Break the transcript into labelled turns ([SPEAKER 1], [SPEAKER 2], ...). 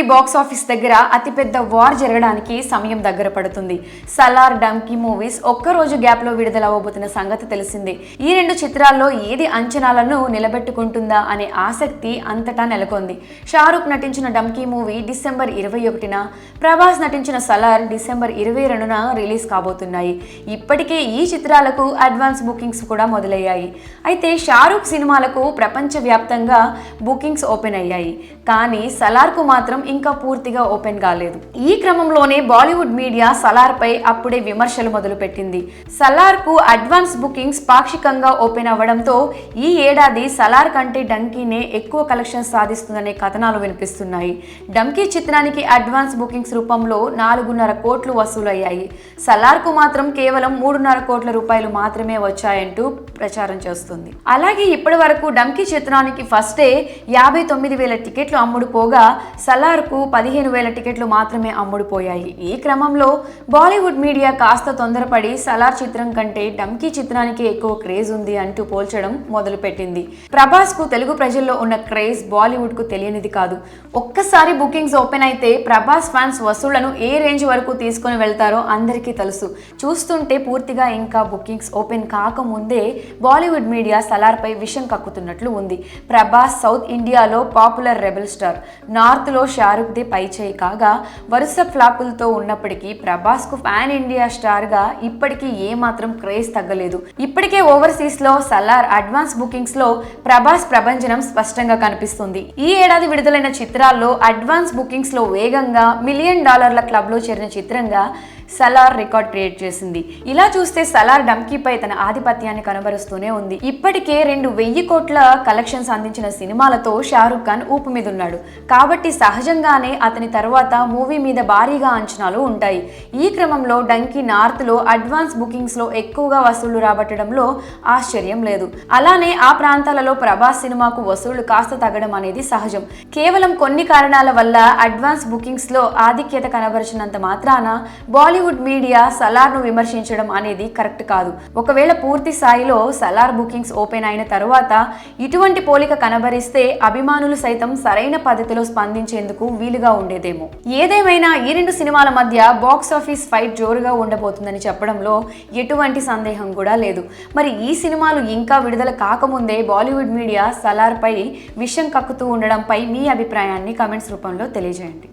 [SPEAKER 1] Movie box office దగ్గర అతిపెద్ద war జరగడానికి సమయం దగ్గర పడుతుంది. సలార్ డంకీ మూవీస్ ఒక్కరోజు గ్యాప్లో విడుదల అవ్వబోతున్న సంగతి తెలిసిందే. ఈ రెండు చిత్రాల్లో ఏది అంచనాలను నిలబెట్టుకుంటుందా అనే ఆసక్తి అంతటా నెలకొంది. షారూక్ నటించిన డంకీ మూవీ డిసెంబర్ ఇరవై ఒకటిన ప్రభాస్ నటించిన సలార్ డిసెంబర్ ఇరవై రెండున రిలీజ్ కాబోతున్నాయి. ఇప్పటికే ఈ చిత్రాలకు అడ్వాన్స్ బుకింగ్స్ కూడా మొదలయ్యాయి. అయితే షారూక్ సినిమాలకు ప్రపంచవ్యాప్తంగా బుకింగ్స్ ఓపెన్ అయ్యాయి. కానీ సలార్కు మాత్రం ఇంకా పూర్తిగా ఓపెన్ కాలేదు. ఈ క్రమంలోనే బాలీవుడ్ మీడియా సలార్పై అప్పుడే విమర్శలు మొదలుపెట్టింది. సలార్కు అడ్వాన్స్ బుకింగ్స్ పాక్షికంగా ఓపెన్ అవ్వడంతో ఈ ఏడాది సలార్ కంటే డంకీనే ఎక్కువ కలెక్షన్స్ సాధిస్తుందనే కథనాలు వినిపిస్తున్నాయి. డంకీ చిత్రానికి అడ్వాన్స్ బుకింగ్స్ రూపంలో నాలుగున్నర కోట్లు వసూలయ్యాయి. సలార్కు మాత్రం కేవలం మూడున్నర కోట్ల రూపాయలు మాత్రమే వచ్చాయంటూ ప్రచారం చేస్తుంది. అలాగే ఇప్పటి వరకు డంకీ చిత్రానికి ఫస్టే యాభై తొమ్మిది వేల టికెట్లు అమ్ముడుపోగా సలార్కు పదిహేను వేల టికెట్లు మాత్రమే అమ్ముడుపోయాయి ఈ క్రమంలో బాలీవుడ్ మీడియా కాస్త తొందరపడి సలార్ చిత్రం కంటే డంకీ చిత్రానికి ఎక్కువ క్రేజ్ ఉంది అంటూ పోల్చడం మొదలుపెట్టింది. ప్రభాస్కు తెలుగు ప్రజల్లో ఉన్న క్రేజ్ బాలీవుడ్కు తెలియనిది కాదు. ఒక్కసారి బుకింగ్స్ ఓపెన్ అయితే ప్రభాస్ ఫ్యాన్స్ వసూళ్ళను ఏ రేంజ్ వరకు తీసుకొని వెళ్తారో అందరికీ తెలుసు. చూస్తుంటే పూర్తిగా ఇంకా బుకింగ్స్ ఓపెన్ కాకముందే బాలీవుడ్ మీడియా సలార్పై విషం కక్కుతున్నట్లు ఉంది. ప్రభాస్ సౌత్ ఇండియాలో పాపులర్ రెబల్ స్టార్. నార్త్లో షారుఖ్ ది పై చేయి కాగా వరుస ఫ్లాపులతో ఉన్నప్పటికీ ప్రభాస్కు ఫ్యాన్ ఇండియా స్టార్గా ఇప్పటికీ ఏమాత్రం క్రేజ్ తగ్గలేదు. ఇప్పటికే ఓవర్సీస్లో సలార్ అడ్వాన్స్ బుకింగ్స్లో ప్రభాస్ ప్రభంజనం స్పష్టంగా కనిపిస్తుంది. ఈ ఏడాది విడుదలైన చిత్రాల్లో అడ్వాన్స్ బుకింగ్స్లో వేగంగా మిలియన్ డాలర్ల క్లబ్లో చేరిన చిత్రంగా సలార్ రికార్డ్ క్రియేట్ చేసింది. ఇలా చూస్తే సలార్ డంకీపై తన ఆధిపత్యాన్ని కనబరుస్తూనే ఉంది. ఇప్పటికే రెండు వెయ్యి కోట్ల కలెక్షన్స్ అందించిన సినిమాలతో షారుఖ్ ఖాన్ ఊపు మీద ఉన్నాడు కాబట్టి సహజంగానే అతని తర్వాత మూవీ మీద భారీగా అంచనాలు ఉంటాయి. ఈ క్రమంలో డంకీ నార్త్లో అడ్వాన్స్ బుకింగ్స్లో ఎక్కువగా వసూళ్ళు రాబట్టడంలో ఆశ్చర్యం లేదు. అలానే ఆ ప్రాంతాలలో ప్రభాస్ సినిమాకు వసూళ్ళు కాస్త తగ్గడం అనేది సహజం. కేవలం కొన్ని కారణాల వల్ల అడ్వాన్స్ బుకింగ్స్లో ఆధిక్యత కనబరిచినంత మాత్రాన బాలీవుడ్ మీడియా సలార్ను విమర్శించడం అనేది కరెక్ట్ కాదు. ఒకవేళ పూర్తి స్థాయిలో సలార్ బుకింగ్స్ ఓపెన్ అయిన తర్వాత ఇటువంటి పోలిక కనబరిస్తే అభిమానులు సైతం సరైన పద్ధతిలో స్పందించేందుకు వీలుగా ఉండేదేమో. ఏదేమైనా ఈ రెండు సినిమాల మధ్య బాక్స్ ఆఫీస్ ఫైట్ జోరుగా ఉండబోతుందని చెప్పడంలో ఎటువంటి సందేహం కూడా లేదు. మరి ఈ సినిమాలు ఇంకా విడుదల కాకముందే బాలీవుడ్ మీడియా సలార్పై విషం కక్కుతూ ఉండడంపై మీ అభిప్రాయాన్ని కమెంట్స్ రూపంలో తెలియజేయండి.